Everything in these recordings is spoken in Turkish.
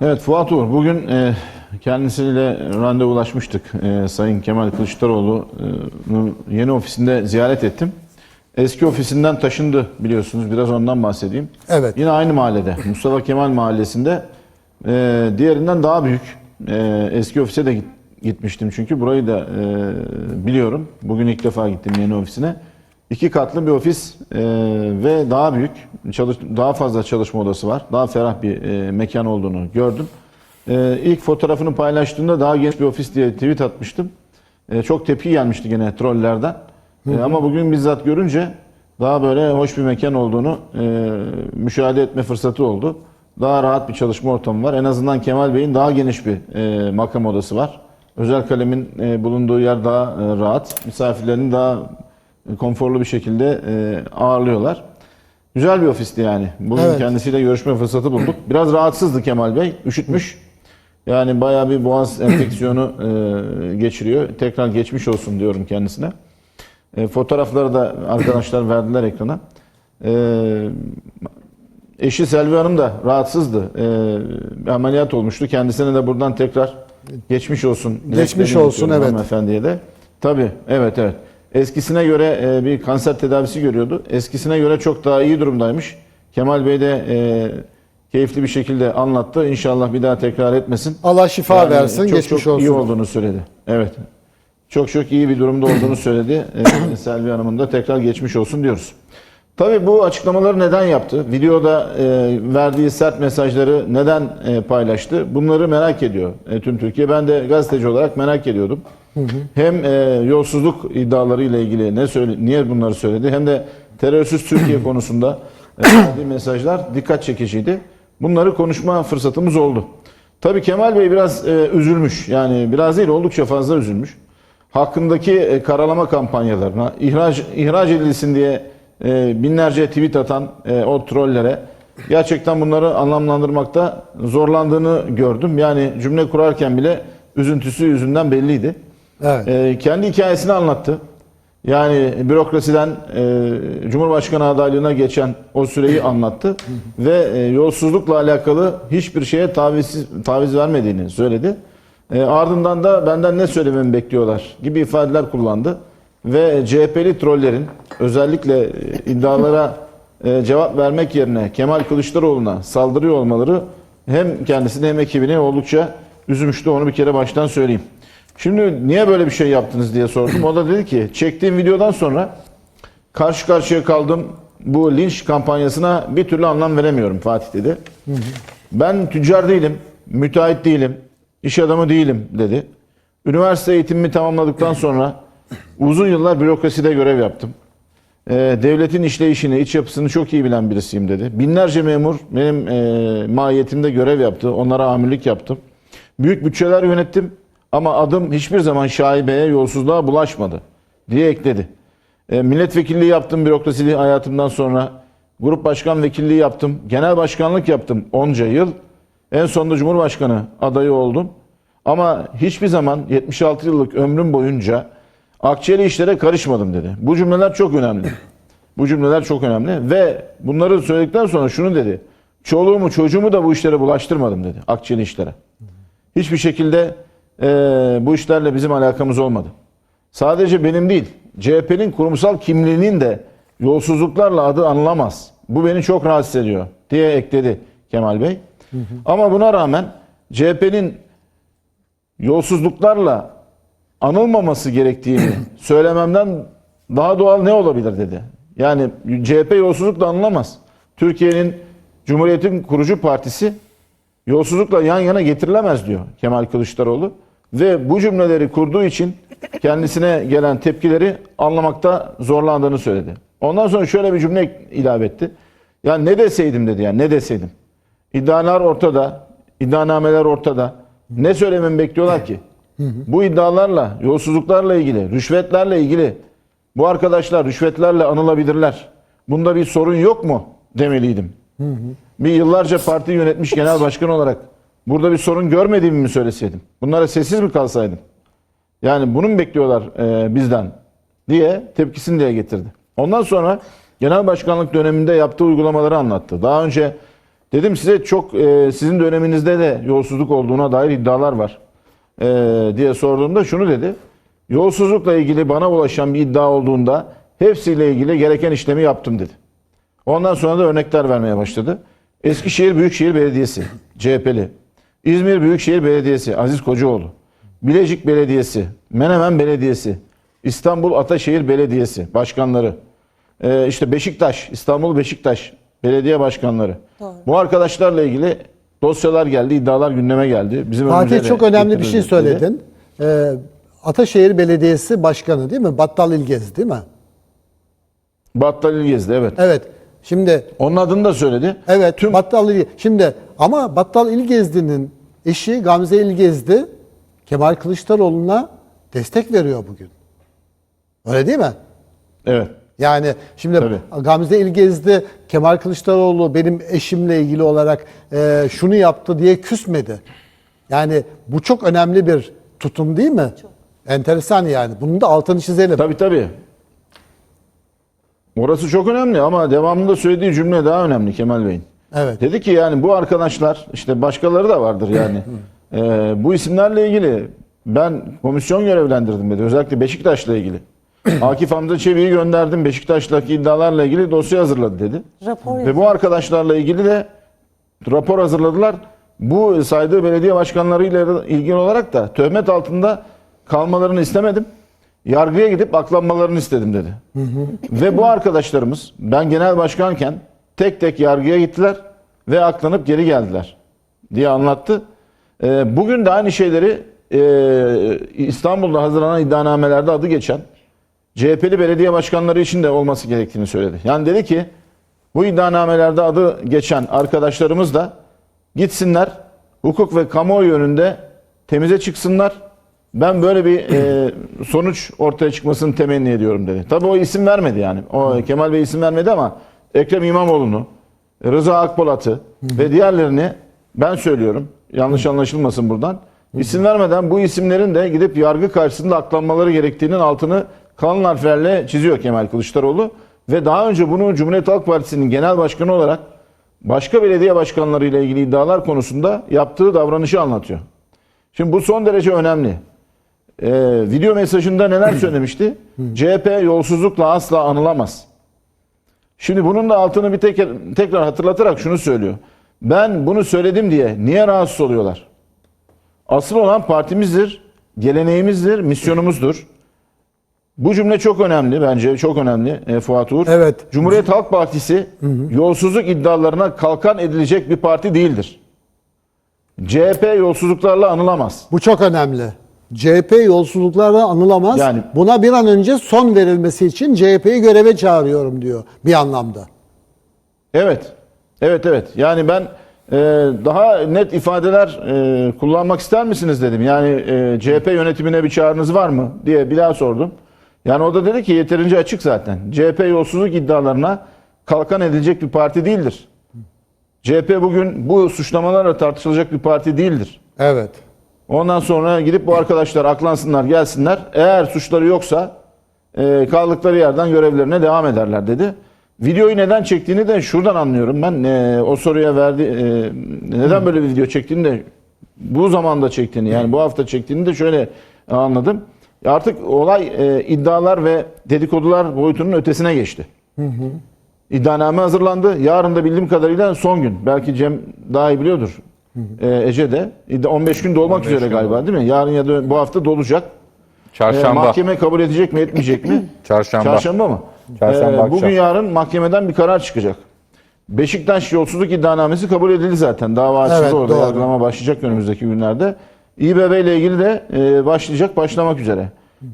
Evet Fuat Uğur, bugün e, kendisiyle randevulaşmıştık. E, Sayın Kemal Kılıçdaroğlu'nun yeni ofisinde ziyaret ettim. Eski ofisinden taşındı biliyorsunuz, biraz ondan bahsedeyim. Evet. Yine aynı mahallede, Mustafa Kemal Mahallesi'nde e, diğerinden daha büyük. E, eski ofise de git- gitmiştim çünkü burayı da e, biliyorum. Bugün ilk defa gittim yeni ofisine. İki katlı bir ofis e, ve daha büyük, çalış, daha fazla çalışma odası var. Daha ferah bir e, mekan olduğunu gördüm. E, ilk fotoğrafını paylaştığımda daha genç bir ofis diye tweet atmıştım. E, çok tepki gelmişti gene trollerden. E, ama bugün bizzat görünce daha böyle hoş bir mekan olduğunu e, müşahede etme fırsatı oldu. Daha rahat bir çalışma ortamı var. En azından Kemal Bey'in daha geniş bir e, makam odası var. Özel kalemin e, bulunduğu yer daha e, rahat. Misafirlerini daha konforlu bir şekilde e, ağırlıyorlar. Güzel bir ofisti yani. Bugün Evet. kendisiyle görüşme fırsatı bulduk. Biraz rahatsızdı Kemal Bey. Üşütmüş. Yani bayağı bir boğaz enfeksiyonu e, geçiriyor. Tekrar geçmiş olsun diyorum kendisine. E, fotoğrafları da arkadaşlar verdiler ekrana. Eşi Selvi Hanım da rahatsızdı. Ameliyat olmuştu. Kendisine de buradan tekrar geçmiş olsun. Geçmiş olsun, evet. Hanımefendiye de. Tabii, evet evet. Eskisine göre e, bir kanser tedavisi görüyordu. Eskisine göre çok daha iyi durumdaymış. Kemal Bey de e, keyifli bir şekilde anlattı. İnşallah bir daha tekrar etmesin. Allah şifa Yani versin, çok, geçmiş çok olsun. iyi olduğunu söyledi. Evet. Çok çok iyi bir durumda olduğunu söyledi. Ee, Selvi Hanım'ın da tekrar geçmiş olsun diyoruz. Tabii bu açıklamaları neden yaptı? Videoda e, verdiği sert mesajları neden e, paylaştı? Bunları merak ediyor e, tüm Türkiye. Ben de gazeteci olarak merak ediyordum. Hem e, yolsuzluk iddiaları ile ilgili ne söyle, niye bunları söyledi hem de terörsüz Türkiye konusunda e, verdiği mesajlar dikkat çekiciydi. Bunları konuşma fırsatımız oldu. Tabii Kemal Bey biraz e, üzülmüş. Yani biraz değil oldukça fazla üzülmüş. Hakkındaki e, karalama kampanyalarına, ihraç, ihraç edilsin diye e, binlerce tweet atan e, o trollere gerçekten bunları anlamlandırmakta zorlandığını gördüm. Yani cümle kurarken bile üzüntüsü yüzünden belliydi. Evet. E, kendi hikayesini anlattı. Yani bürokrasiden e, Cumhurbaşkanı adaylığına geçen o süreyi anlattı ve e, yolsuzlukla alakalı hiçbir şeye taviz, taviz vermediğini söyledi. E, ardından da benden ne söylememi bekliyorlar gibi ifadeler kullandı ve CHP'li trollerin özellikle e, iddialara e, cevap vermek yerine Kemal Kılıçdaroğlu'na saldırıyor olmaları hem kendisini hem ekibini oldukça üzmüştü onu bir kere baştan söyleyeyim. Şimdi niye böyle bir şey yaptınız diye sordum. O da dedi ki çektiğim videodan sonra karşı karşıya kaldım bu linç kampanyasına bir türlü anlam veremiyorum Fatih dedi. Ben tüccar değilim, müteahhit değilim, iş adamı değilim dedi. Üniversite eğitimimi tamamladıktan sonra uzun yıllar bürokraside görev yaptım. Ee, devletin işleyişini, iç yapısını çok iyi bilen birisiyim dedi. Binlerce memur benim e, mahiyetimde görev yaptı. Onlara amirlik yaptım. Büyük bütçeler yönettim ama adım hiçbir zaman şaibeye, yolsuzluğa bulaşmadı diye ekledi. E, milletvekilliği yaptım bürokrasili hayatımdan sonra. Grup başkan vekilliği yaptım. Genel başkanlık yaptım onca yıl. En sonunda Cumhurbaşkanı adayı oldum. Ama hiçbir zaman 76 yıllık ömrüm boyunca akçeli işlere karışmadım dedi. Bu cümleler çok önemli. Bu cümleler çok önemli ve bunları söyledikten sonra şunu dedi. Çoluğumu çocuğumu da bu işlere bulaştırmadım dedi. Akçeli işlere. Hiçbir şekilde eee, bu işlerle bizim alakamız olmadı. Sadece benim değil, CHP'nin kurumsal kimliğinin de yolsuzluklarla adı anılamaz. Bu beni çok rahatsız ediyor diye ekledi Kemal Bey. Ama buna rağmen CHP'nin yolsuzluklarla anılmaması gerektiğini söylememden daha doğal ne olabilir dedi. Yani CHP yolsuzlukla anılamaz. Türkiye'nin Cumhuriyet'in kurucu partisi yolsuzlukla yan yana getirilemez diyor Kemal Kılıçdaroğlu. Ve bu cümleleri kurduğu için kendisine gelen tepkileri anlamakta zorlandığını söyledi. Ondan sonra şöyle bir cümle ilave etti. Ya ne deseydim dedi yani ne deseydim. İddialar ortada, iddianameler ortada. Ne söylememi bekliyorlar ki? Bu iddialarla, yolsuzluklarla ilgili, rüşvetlerle ilgili bu arkadaşlar rüşvetlerle anılabilirler. Bunda bir sorun yok mu demeliydim. Bir yıllarca parti yönetmiş genel başkan olarak burada bir sorun görmediğimi mi söyleseydim? Bunlara sessiz mi kalsaydım? Yani bunu mu bekliyorlar e, bizden diye tepkisini dile getirdi. Ondan sonra genel başkanlık döneminde yaptığı uygulamaları anlattı. Daha önce Dedim size çok e, sizin döneminizde de yolsuzluk olduğuna dair iddialar var e, diye sorduğumda şunu dedi. Yolsuzlukla ilgili bana ulaşan bir iddia olduğunda hepsiyle ilgili gereken işlemi yaptım dedi. Ondan sonra da örnekler vermeye başladı. Eskişehir Büyükşehir Belediyesi, CHP'li. İzmir Büyükşehir Belediyesi, Aziz Kocaoğlu. Bilecik Belediyesi, Menemen Belediyesi, İstanbul Ataşehir Belediyesi başkanları. Ee, işte Beşiktaş, İstanbul Beşiktaş belediye başkanları. Doğru. Bu arkadaşlarla ilgili dosyalar geldi, iddialar gündeme geldi. Bizim önümüze Fatih çok önemli bir şey söyledin. Ee, Ataşehir Belediyesi Başkanı değil mi? Battal İlgez değil mi? Battal İlgez'di evet. Evet. Şimdi Onun adını da söyledi. evet Tüm Battal İlgez. Şimdi ama Battal İlgezdi'nin eşi Gamze İlgezdi Kemal Kılıçdaroğlu'na destek veriyor bugün. Öyle değil mi? evet. Yani şimdi Tabii. Gamze İlgezdi Kemal Kılıçdaroğlu benim eşimle ilgili olarak e, şunu yaptı diye küsmedi. Yani bu çok önemli bir tutum değil mi? Enteresan yani. Bunun da altını çizelim. Tabii tabii. Orası çok önemli ama devamında söylediği cümle daha önemli Kemal Bey'in. Evet. Dedi ki yani bu arkadaşlar işte başkaları da vardır yani. Ee, bu isimlerle ilgili ben komisyon görevlendirdim dedi. Özellikle Beşiktaş'la ilgili. Akif Hamza Çevik'i gönderdim. Beşiktaş'taki iddialarla ilgili dosya hazırladı dedi. Rapor Ve bu arkadaşlarla ilgili de rapor hazırladılar. Bu saydığı belediye başkanlarıyla ilgili olarak da töhmet altında kalmalarını istemedim. Yargıya gidip aklanmalarını istedim dedi. Ve bu arkadaşlarımız ben genel başkanken tek tek yargıya gittiler ve aklanıp geri geldiler diye anlattı. Ee, bugün de aynı şeyleri e, İstanbul'da hazırlanan iddianamelerde adı geçen CHP'li belediye başkanları için de olması gerektiğini söyledi. Yani dedi ki bu iddianamelerde adı geçen arkadaşlarımız da gitsinler hukuk ve kamuoyu yönünde temize çıksınlar. Ben böyle bir e, sonuç ortaya çıkmasını temenni ediyorum dedi. Tabii o isim vermedi yani. O Kemal Bey isim vermedi ama Ekrem İmamoğlu'nu, Rıza Akpolat'ı ve diğerlerini ben söylüyorum. Yanlış anlaşılmasın buradan. İsim vermeden bu isimlerin de gidip yargı karşısında aklanmaları gerektiğinin altını kalın harflerle çiziyor Kemal Kılıçdaroğlu. Ve daha önce bunu Cumhuriyet Halk Partisi'nin genel başkanı olarak başka belediye başkanlarıyla ilgili iddialar konusunda yaptığı davranışı anlatıyor. Şimdi bu son derece önemli. Ee, video mesajında neler söylemişti? CHP yolsuzlukla asla anılamaz. Şimdi bunun da altını bir tekrar, tekrar hatırlatarak şunu söylüyor. Ben bunu söyledim diye niye rahatsız oluyorlar? Asıl olan partimizdir, geleneğimizdir, misyonumuzdur. Bu cümle çok önemli bence, çok önemli e, Fuat Uğur. Evet. Cumhuriyet Halk Partisi yolsuzluk iddialarına kalkan edilecek bir parti değildir. CHP yolsuzluklarla anılamaz. Bu çok önemli. CHP yolsuzluklarla anılamaz. Yani- Buna bir an önce son verilmesi için CHP'yi göreve çağırıyorum diyor bir anlamda. Evet. Evet evet. Yani ben e, daha net ifadeler e, kullanmak ister misiniz dedim. Yani e, CHP yönetimine bir çağrınız var mı diye bir daha sordum. Yani o da dedi ki yeterince açık zaten. CHP yolsuzluk iddialarına kalkan edilecek bir parti değildir. CHP bugün bu suçlamalarla tartışılacak bir parti değildir. Evet. Ondan sonra gidip bu arkadaşlar aklansınlar gelsinler. Eğer suçları yoksa e, kaldıkları yerden görevlerine devam ederler dedi. Videoyu neden çektiğini de şuradan anlıyorum ben. E, o soruya verdi e, neden böyle bir video çektiğini de bu zamanda çektiğini yani bu hafta çektiğini de şöyle anladım. Artık olay e, iddialar ve dedikodular boyutunun ötesine geçti. İddianame hazırlandı. Yarın da bildiğim kadarıyla son gün. Belki Cem daha iyi biliyordur. Ee, Ece de. İddia- 15 gün dolmak 15 üzere gün galiba değil mi? Yarın ya da bu hafta dolacak. Çarşamba. mahkeme kabul edecek mi etmeyecek mi? Çarşamba. Çarşamba mı? Çarşamba akşam. bugün yarın mahkemeden bir karar çıkacak. Beşiktaş yolsuzluk iddianamesi kabul edildi zaten. Dava açıldı Evet, orada. doğru. Yargılama başlayacak önümüzdeki günlerde. İBB ile ilgili de e, başlayacak, başlamak üzere.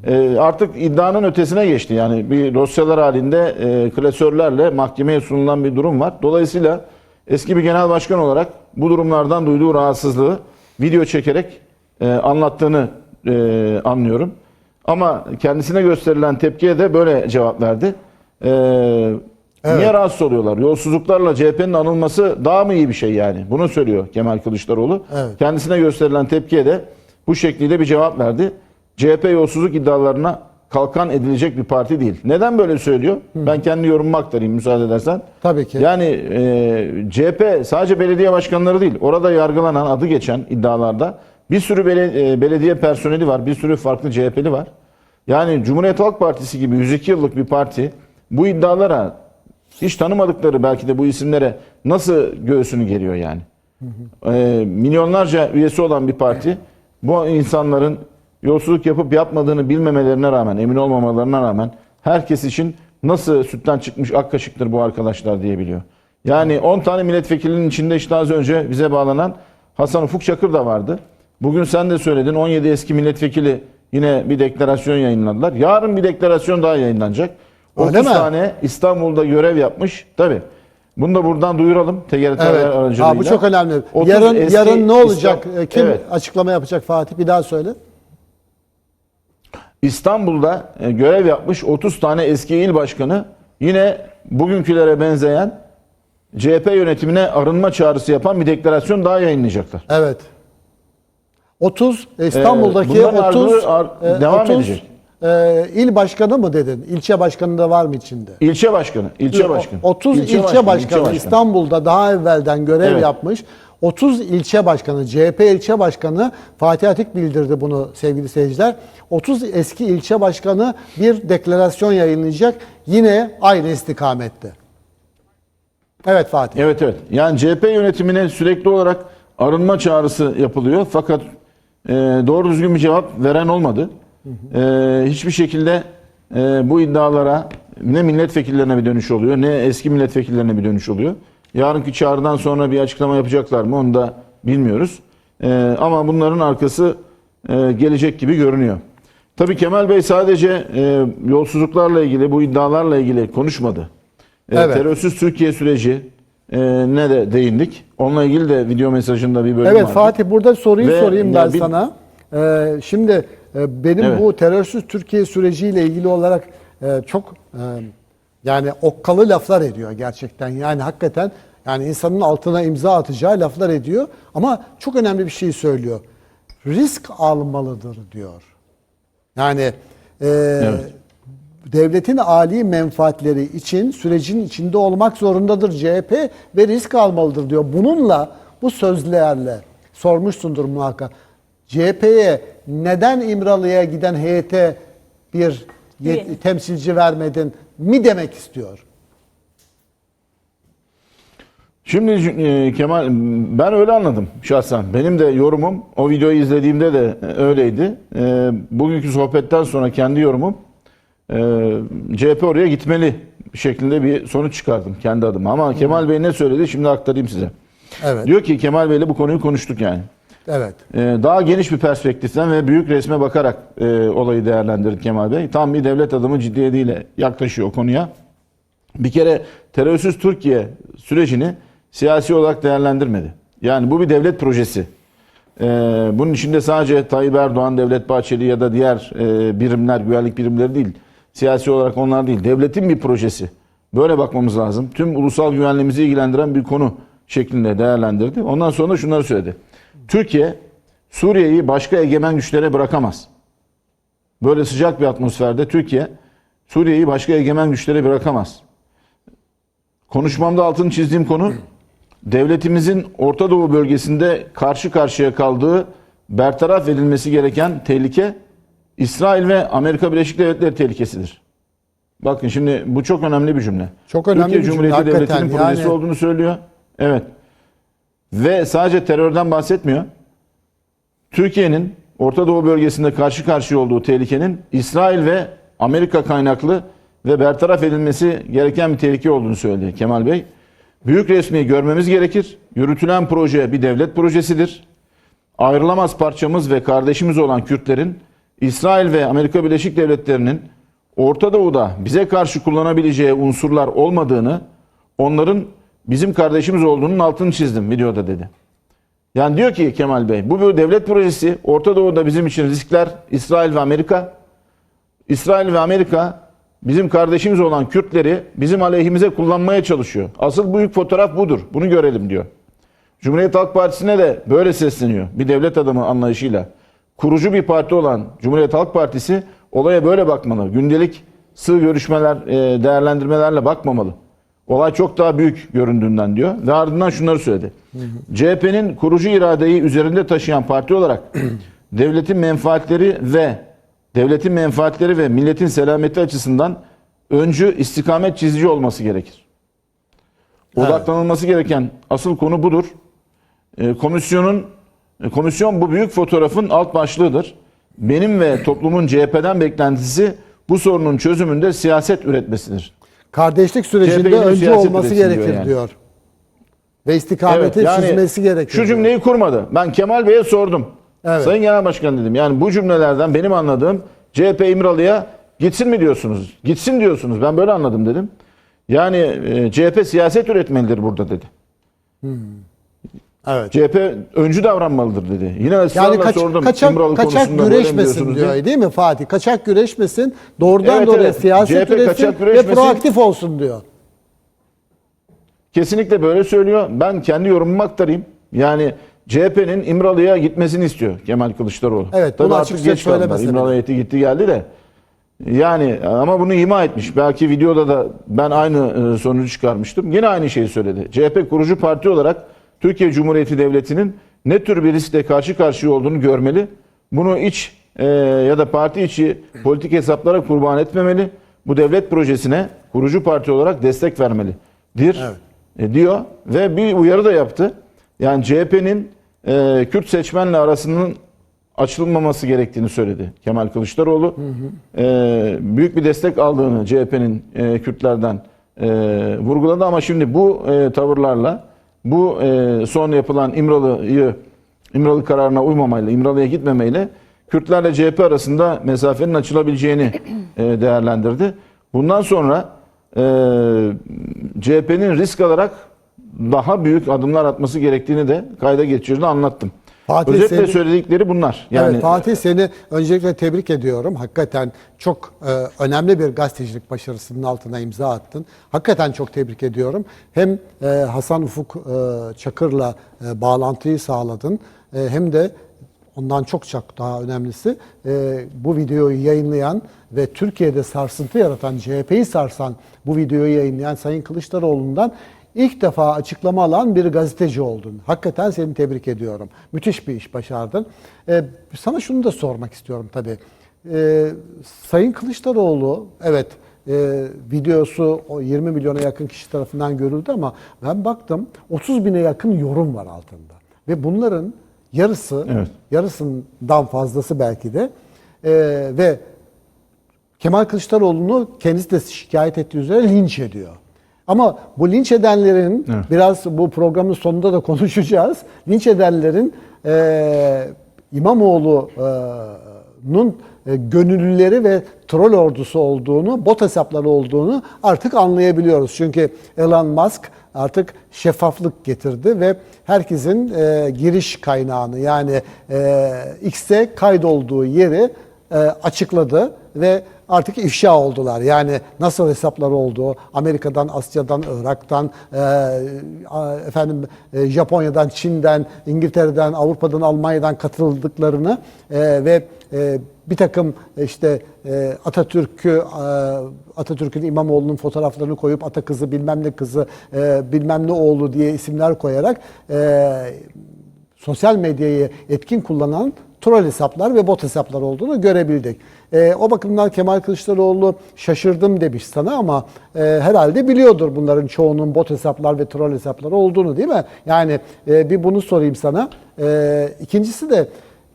E, artık iddianın ötesine geçti. Yani bir dosyalar halinde e, klasörlerle mahkemeye sunulan bir durum var. Dolayısıyla eski bir genel başkan olarak bu durumlardan duyduğu rahatsızlığı video çekerek e, anlattığını e, anlıyorum. Ama kendisine gösterilen tepkiye de böyle cevap verdi. E, Niye rahatsız oluyorlar? Yolsuzluklarla CHP'nin anılması daha mı iyi bir şey yani? Bunu söylüyor Kemal Kılıçdaroğlu. Evet. Kendisine gösterilen tepkiye de bu şekliyle bir cevap verdi. CHP yolsuzluk iddialarına kalkan edilecek bir parti değil. Neden böyle söylüyor? Ben kendi yorumumu aktarayım müsaade edersen. Tabii ki. Yani e, CHP sadece belediye başkanları değil. Orada yargılanan adı geçen iddialarda bir sürü bele- e, belediye personeli var. Bir sürü farklı CHP'li var. Yani Cumhuriyet Halk Partisi gibi 102 yıllık bir parti bu iddialara hiç tanımadıkları belki de bu isimlere nasıl göğsünü geriyor yani? E, milyonlarca üyesi olan bir parti bu insanların yolsuzluk yapıp yapmadığını bilmemelerine rağmen, emin olmamalarına rağmen herkes için nasıl sütten çıkmış ak kaşıktır bu arkadaşlar diyebiliyor. Yani 10 tane milletvekilinin içinde işte az önce bize bağlanan Hasan Ufuk Çakır da vardı. Bugün sen de söyledin 17 eski milletvekili yine bir deklarasyon yayınladılar. Yarın bir deklarasyon daha yayınlanacak. Öyle 30 mi? tane İstanbul'da görev yapmış. Tabii. Bunu da buradan duyuralım. TGRT Evet. aracılığıyla. Ha, bu çok önemli. 30 Yarın yarın ne olacak? İstanbul- Kim Evet. açıklama yapacak Fatih? Bir daha söyle. İstanbul'da e, görev yapmış 30 tane eski il başkanı yine bugünkülere benzeyen CHP yönetimine arınma çağrısı yapan bir deklarasyon daha yayınlayacaklar. Evet. 30 e, İstanbul'daki bunların 30 ardını ar- e, devam 30, edecek. e, il başkanı mı dedin? İlçe başkanı da var mı içinde? İlçe başkanı, ilçe başkanı. 30 ilçe, başkanı, İstanbul'da daha evvelden görev Evet. yapmış. 30 ilçe başkanı, CHP ilçe başkanı Fatih Atik bildirdi bunu sevgili seyirciler. 30 eski ilçe başkanı bir deklarasyon yayınlayacak yine aynı istikamette. Evet Fatih. Evet evet. Yani CHP yönetimine sürekli olarak arınma çağrısı yapılıyor. Fakat e, doğru düzgün bir cevap veren olmadı. E, hiçbir şekilde e, bu iddialara ne milletvekillerine bir dönüş oluyor ne eski milletvekillerine bir dönüş oluyor. Yarınki çağrıdan sonra bir açıklama yapacaklar mı onu da bilmiyoruz. E, ama bunların arkası e, gelecek gibi görünüyor. Tabii Kemal Bey sadece e, yolsuzluklarla ilgili bu iddialarla ilgili konuşmadı. E, Evet. Terörsüz Türkiye süreci e, ne de değindik. Onunla ilgili de video mesajında bir bölüm Evet vardı. Fatih burada soruyu Ve sorayım ben bir- sana. Ee, şimdi e, benim Evet. bu terörsüz Türkiye süreciyle ilgili olarak e, çok e, yani okkalı laflar ediyor gerçekten. Yani hakikaten yani insanın altına imza atacağı laflar ediyor ama çok önemli bir şey söylüyor. Risk almalıdır diyor. Yani e, devletin âli menfaatleri için sürecin içinde olmak zorundadır CHP ve risk almalıdır diyor. Bununla bu sözlerle sormuşsundur muhakkak. CHP'ye neden İmralı'ya giden heyete bir yet- temsilci vermedin mi demek istiyor. Şimdi e, Kemal ben öyle anladım şahsen. Benim de yorumum o videoyu izlediğimde de e, öyleydi. E, bugünkü sohbetten sonra kendi yorumum e, CHP oraya gitmeli şeklinde bir sonuç çıkardım kendi adıma. Ama Kemal Bey ne söyledi şimdi aktarayım size. Evet. Diyor ki Kemal Bey'le bu konuyu konuştuk yani. Evet. Ee, daha geniş bir perspektiften ve büyük resme bakarak e, olayı değerlendirdi Kemal Bey. Tam bir devlet adamı ciddiyetiyle yaklaşıyor konuya. Bir kere terörsüz Türkiye sürecini siyasi olarak değerlendirmedi. Yani bu bir devlet projesi. Ee, bunun içinde sadece Tayyip Erdoğan, Devlet Bahçeli ya da diğer e, birimler, güvenlik birimleri değil. Siyasi olarak onlar değil. Devletin bir projesi. Böyle bakmamız lazım. Tüm ulusal güvenliğimizi ilgilendiren bir konu şeklinde değerlendirdi. Ondan sonra şunları söyledi. Türkiye Suriye'yi başka egemen güçlere bırakamaz. Böyle sıcak bir atmosferde Türkiye Suriye'yi başka egemen güçlere bırakamaz. Konuşmamda altını çizdiğim konu devletimizin Orta Doğu bölgesinde karşı karşıya kaldığı bertaraf edilmesi gereken tehlike İsrail ve Amerika Birleşik Devletleri tehlikesidir. Bakın şimdi bu çok önemli bir cümle. Çok önemli Türkiye bir Cumhuriyeti. Devleti'nin projesi Yani- olduğunu söylüyor. Evet. Ve sadece terörden bahsetmiyor. Türkiye'nin Orta Doğu bölgesinde karşı karşıya olduğu tehlikenin İsrail ve Amerika kaynaklı ve bertaraf edilmesi gereken bir tehlike olduğunu söyledi Kemal Bey. Büyük resmi görmemiz gerekir. Yürütülen proje bir devlet projesidir. Ayrılamaz parçamız ve kardeşimiz olan Kürtlerin İsrail ve Amerika Birleşik Devletleri'nin Orta Doğu'da bize karşı kullanabileceği unsurlar olmadığını, onların bizim kardeşimiz olduğunun altını çizdim videoda dedi. Yani diyor ki Kemal Bey bu bir devlet projesi. Orta Doğu'da bizim için riskler İsrail ve Amerika. İsrail ve Amerika bizim kardeşimiz olan Kürtleri bizim aleyhimize kullanmaya çalışıyor. Asıl büyük fotoğraf budur. Bunu görelim diyor. Cumhuriyet Halk Partisi'ne de böyle sesleniyor. Bir devlet adamı anlayışıyla. Kurucu bir parti olan Cumhuriyet Halk Partisi olaya böyle bakmalı. Gündelik sığ görüşmeler, e, değerlendirmelerle bakmamalı. Olay çok daha büyük göründüğünden diyor ve ardından şunları söyledi. CHP'nin kurucu iradeyi üzerinde taşıyan parti olarak devletin menfaatleri ve devletin menfaatleri ve milletin selameti açısından öncü istikamet çizici olması gerekir. Odaklanılması gereken asıl konu budur. E, komisyonun e, komisyon bu büyük fotoğrafın alt başlığıdır. Benim ve toplumun CHP'den beklentisi bu sorunun çözümünde siyaset üretmesidir. Kardeşlik sürecinde CHP önce olması üretsin diyor gerekir yani. diyor. Ve istikameti Evet, yani çizmesi gerekir. Şu diyor. cümleyi kurmadı. Ben Kemal Bey'e sordum. Evet. Sayın Genel Başkan dedim. Yani bu cümlelerden benim anladığım CHP İmralı'ya gitsin mi diyorsunuz? Gitsin diyorsunuz. Ben böyle anladım dedim. Yani e, CHP siyaset üretmelidir burada dedi. Evet. CHP öncü davranmalıdır dedi. Yine ısrarla Yani kaç, sordum. kaçak, İmralı kaçak güreşmesin diyor diye. değil mi Fatih? Kaçak güreşmesin, doğrudan Evet, doğruya evet. siyaset CHP üretsin ve proaktif olsun diyor. Kesinlikle böyle söylüyor. Ben kendi yorumumu aktarayım. Yani CHP'nin İmralı'ya gitmesini istiyor Kemal Kılıçdaroğlu. Evet, Tabii artık geç kaldılar. söylemese İmralı bile. heyeti gitti geldi de. Yani ama bunu ima etmiş. Belki videoda da ben aynı e, sonucu çıkarmıştım. Yine aynı şeyi söyledi. CHP kurucu parti olarak Türkiye Cumhuriyeti Devleti'nin ne tür bir riskle karşı karşıya olduğunu görmeli. Bunu iç e, ya da parti içi politik hesaplara kurban etmemeli. Bu devlet projesine kurucu parti olarak destek vermeli. Dir e, diyor ve bir uyarı da yaptı. Yani CHP'nin e, Kürt seçmenle arasının açılmaması gerektiğini söyledi Kemal Kılıçdaroğlu. E, büyük bir destek aldığını CHP'nin e, Kürtlerden e, vurguladı ama şimdi bu e, tavırlarla bu e, son yapılan İmralı'yı İmralı kararına uymamayla, İmralı'ya gitmemeyle Kürtlerle CHP arasında mesafenin açılabileceğini e, değerlendirdi. Bundan sonra e, CHP'nin risk alarak daha büyük adımlar atması gerektiğini de kayda geçirdiğini anlattım. Fatih Özetle seni- söyledikleri bunlar. Yani evet Fatih seni öncelikle tebrik ediyorum. Hakikaten çok e, önemli bir gazetecilik başarısının altına imza attın. Hakikaten çok tebrik ediyorum. Hem e, Hasan Ufuk e, Çakır'la e, bağlantıyı sağladın e, hem de ondan çok çok daha önemlisi e, bu videoyu yayınlayan ve Türkiye'de sarsıntı yaratan, CHP'yi sarsan bu videoyu yayınlayan Sayın Kılıçdaroğlu'ndan İlk defa açıklama alan bir gazeteci oldun. Hakikaten seni tebrik ediyorum. Müthiş bir iş başardın. Ee, sana şunu da sormak istiyorum tabii. Ee, Sayın Kılıçdaroğlu, evet e, videosu o 20 milyona yakın kişi tarafından görüldü ama ben baktım 30 bine yakın yorum var altında. Ve bunların yarısı, Evet. yarısından fazlası belki de e, ve Kemal Kılıçdaroğlu'nu kendisi de şikayet ettiği üzere linç ediyor. Ama bu linç edenlerin, Evet. biraz bu programın sonunda da konuşacağız. Linç edenlerin e, İmamoğlu'nun e, gönüllüleri ve troll ordusu olduğunu, bot hesapları olduğunu artık anlayabiliyoruz. Çünkü Elon Musk artık şeffaflık getirdi ve herkesin e, giriş kaynağını yani e, X'e kaydolduğu yeri e, açıkladı ve artık ifşa oldular. Yani nasıl hesaplar olduğu, Amerika'dan, Asya'dan, Irak'tan, e, efendim e, Japonya'dan, Çin'den, İngiltere'den, Avrupa'dan, Almanya'dan katıldıklarını e, ve e, bir takım işte e, Atatürk'ü e, Atatürk'ün İmamoğlu'nun fotoğraflarını koyup Atakızı bilmem ne kızı e, bilmem ne oğlu diye isimler koyarak sosyal medyayı etkin kullanan troll hesaplar ve bot hesaplar olduğunu görebildik. Ee, o bakımdan Kemal Kılıçdaroğlu şaşırdım demiş sana ama e, herhalde biliyordur bunların çoğunun bot hesaplar ve troll hesaplar olduğunu değil mi? Yani e, bir bunu sorayım sana. E, ikincisi de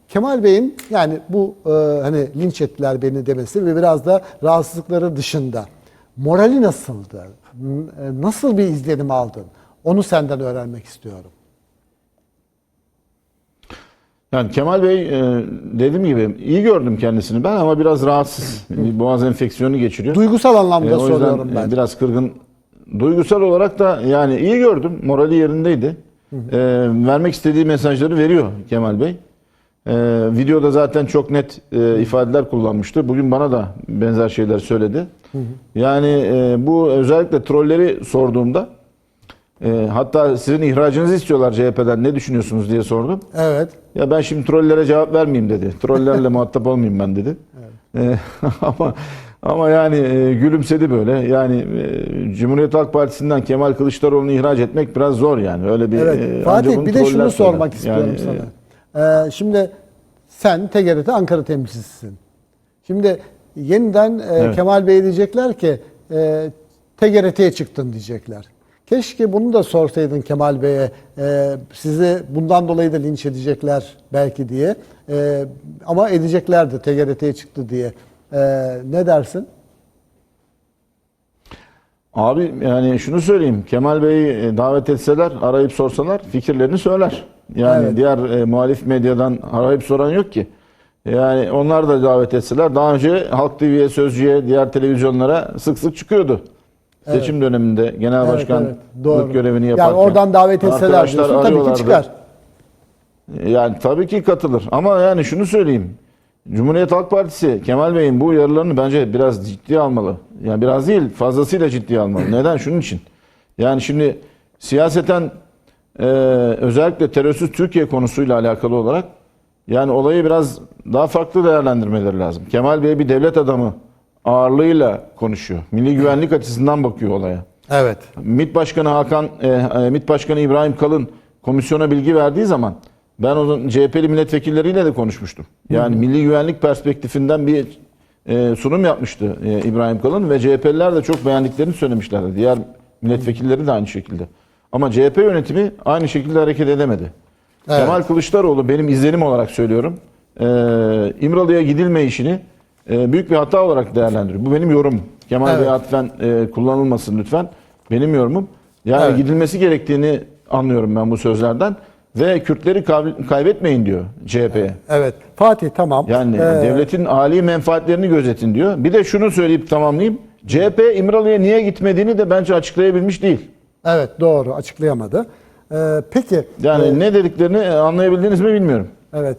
Kemal Bey'in yani bu e, hani linç ettiler beni demesi ve biraz da rahatsızlıkları dışında morali nasıldı? E, Nasıl bir izlenim aldın? Onu senden öğrenmek istiyorum. Yani Kemal Bey e, dediğim gibi iyi gördüm kendisini ben ama biraz rahatsız. Boğaz enfeksiyonu geçiriyor. Duygusal anlamda E, o yüzden soruyorum e, ben. biraz kırgın. Duygusal olarak da yani iyi gördüm. Morali yerindeydi. E, vermek istediği mesajları veriyor Kemal Bey. E, videoda zaten çok net e, ifadeler kullanmıştı. Bugün bana da benzer şeyler söyledi. Yani e, bu özellikle trolleri sorduğumda e, hatta sizin ihracınızı istiyorlar CHP'den ne düşünüyorsunuz diye sordum. Evet. Ya ben şimdi trollere cevap vermeyeyim dedi. Trollerle muhatap olmayayım ben dedi. E, ama ama yani e, gülümsedi böyle. Yani e, Cumhuriyet Halk Partisi'nden Kemal Kılıçdaroğlu'nu ihraç etmek biraz zor yani. Öyle bir e, Evet. ancak Fatih bunu bir de troller şunu söyler. sormak istiyorum Yani, e, sana. Ee, şimdi sen TGRT Ankara temsilcisisin. Şimdi yeniden e, Evet. Kemal Bey diyecekler ki e, TGRT'ye çıktın diyecekler. Keşke bunu da sorsaydın Kemal Bey'e. E, sizi bundan dolayı da linç edecekler belki diye. E, ama edeceklerdi TGRT'ye çıktı diye. E, ne dersin? Abi yani şunu söyleyeyim. Kemal Bey'i e, davet etseler, arayıp sorsalar fikirlerini söyler. Yani Evet. diğer e, muhalif medyadan arayıp soran yok ki. Yani onlar da davet etseler daha önce Halk TV'ye, Sözcü'ye, diğer televizyonlara sık sık çıkıyordu. Seçim döneminde genel Evet, başkanlık evet, doğru. görevini yaparken. Yani oradan davet etseler diyorsun tabii ki çıkar. Yani tabii ki katılır. Ama yani şunu söyleyeyim. Cumhuriyet Halk Partisi Kemal Bey'in bu uyarılarını bence biraz ciddiye almalı. Yani biraz değil fazlasıyla ciddiye almalı. Neden? Şunun için. Yani şimdi siyaseten e, özellikle terörsüz Türkiye konusuyla alakalı olarak yani olayı biraz daha farklı değerlendirmeleri lazım. Kemal Bey bir devlet adamı ağırlığıyla konuşuyor. Milli güvenlik açısından bakıyor olaya. Evet. MİT Başkanı Hakan, e, e, MİT Başkanı İbrahim Kalın komisyona bilgi verdiği zaman ben onun CHP'li milletvekilleriyle de konuşmuştum. Yani milli güvenlik perspektifinden bir e, sunum yapmıştı e, İbrahim Kalın ve CHP'liler de çok beğendiklerini söylemişlerdi. Diğer milletvekilleri de aynı şekilde. Ama CHP yönetimi aynı şekilde hareket edemedi. Evet. Kemal Kılıçdaroğlu benim izlenim olarak söylüyorum. E, İmralı'ya gidilme işini e, büyük bir hata olarak değerlendiriyor. Bu benim yorumum. Kemal Evet. Bey atfen e, kullanılmasın lütfen. Benim yorumum. Yani Evet. gidilmesi gerektiğini anlıyorum ben bu sözlerden. Ve Kürtleri kaybetmeyin diyor CHP'ye. Evet. Fatih tamam. Yani Ee, devletin âli menfaatlerini gözetin diyor. Bir de şunu söyleyip tamamlayayım. CHP İmralı'ya niye gitmediğini de bence açıklayabilmiş değil. Evet doğru açıklayamadı. Ee, peki Yani e, ne dediklerini anlayabildiniz mi bilmiyorum.